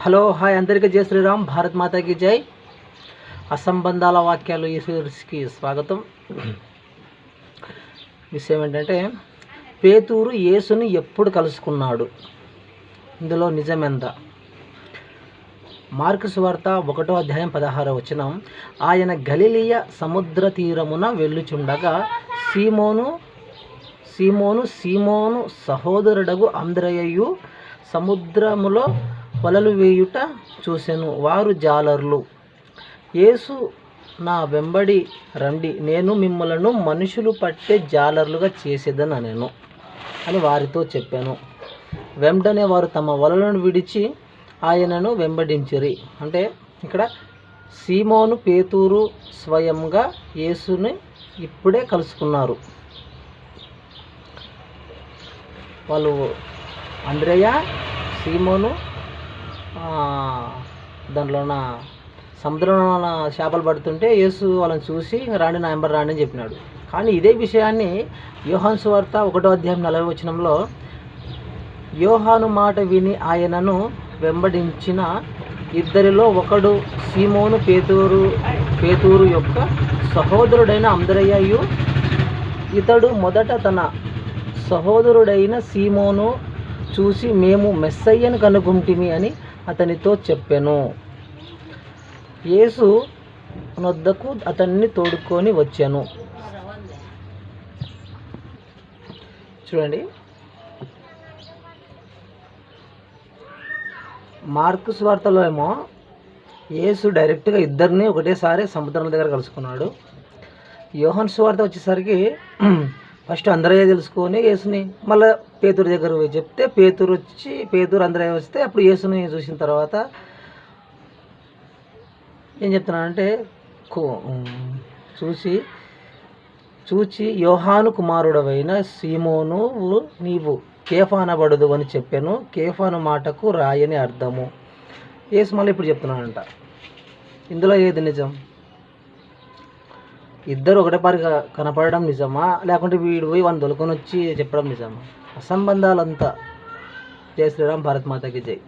Hello hi అందరికీ జై శ్రీరామ్ భారత్ మాతాకి జై. అసంబంధాల వాక్యాలు ఈ సిరీస్కి స్వాగతం. విషయం ఏంటంటే పేతూరు యేసుని ఎప్పుడు కలుసుకున్నాడు? ఇందులో నిజమెంత. మార్కుస్ వార్త ఒకటో అధ్యాయం పదహారో వచనం ఆయన గలిలియ సముద్ర తీరమున వెళ్ళుచుండగా సీమోను సీమోను సీమోను సహోదరుడగు అంద్రయ్యు సముద్రములో వలలు వేయుట చూసెను. వారు జాలర్లు. యేసు నా వెంబడి రండి. నేను మిమ్మలను మనుషులు పట్టే జాలర్లుగా చేసేదని నేను అని వారితో చెప్పాను. వెంటనే వారు తమ వలలను విడిచి ఆయనను వెంబడించిరి. అంటే ఇక్కడ సీమోను పేతూరు స్వయంగా యేసుని ఇప్పుడే కలుసుకున్నారు. వాళ్ళు అంద్రయ్య సీమోను దాంట్లోన సముద్రంలో చేపలు పడుతుంటే యేసు వాళ్ళని చూసి రాండి నా ఎంబర్ రాండి అని చెప్పినాడు. కానీ ఇదే విషయాన్ని యోహాన్ సువార్త ఒకటో అధ్యాయం నలభై వచనంలో యోహాను మాట విని ఆయనను వెంబడించిన ఇద్దరిలో ఒకడు సీమోను పేతూరు పేతూరు యొక్క సహోదరుడైన అందరయ్యయు ఇతడు మొదట తన సహోదరుడైన సీమోను చూసి మేము మెస్సయ్యను కనుగొంటిమి అని అతనితో చెప్పెను. యేసు నొద్దకు అతన్ని తోడుకొని వచ్చాను. చూడండి. మార్కు స్వార్తలో ఏమో యేసు డైరెక్ట్గా ఇద్దరిని ఒకటేసారి సముద్రం దగ్గర కలుసుకున్నాడు. యోహన్ స్వార్త వచ్చేసరికి ఫస్ట్ అందరయ్య తెలుసుకొని యేసుని మళ్ళీ పేతురు దగ్గర పోయి చెప్తే పేతురు వచ్చి పేతురు అందరయ్య వస్తే అప్పుడు యేసుని చూసిన తర్వాత ఏం చెప్తున్నానంటే చూసి చూచి యోహాను కుమారుడవైన సీమోను నీవు కేఫానబడదు అని చెప్పాను కేఫాను మాటకు రాయని అర్థము. యేసు మళ్ళీ ఇప్పుడు చెప్తున్నానంట ఇందులో ఏది నిజం? ఇద్దరు ఒకటే పారిగా కనపడడం నిజమా? లేకుంటే వీడు పోయి వాళ్ళని దొలుకొని వచ్చి చెప్పడం నిజమా? అసంబంధాలంతా జై శ్రీరామ్ భారత్ మాతకి జై?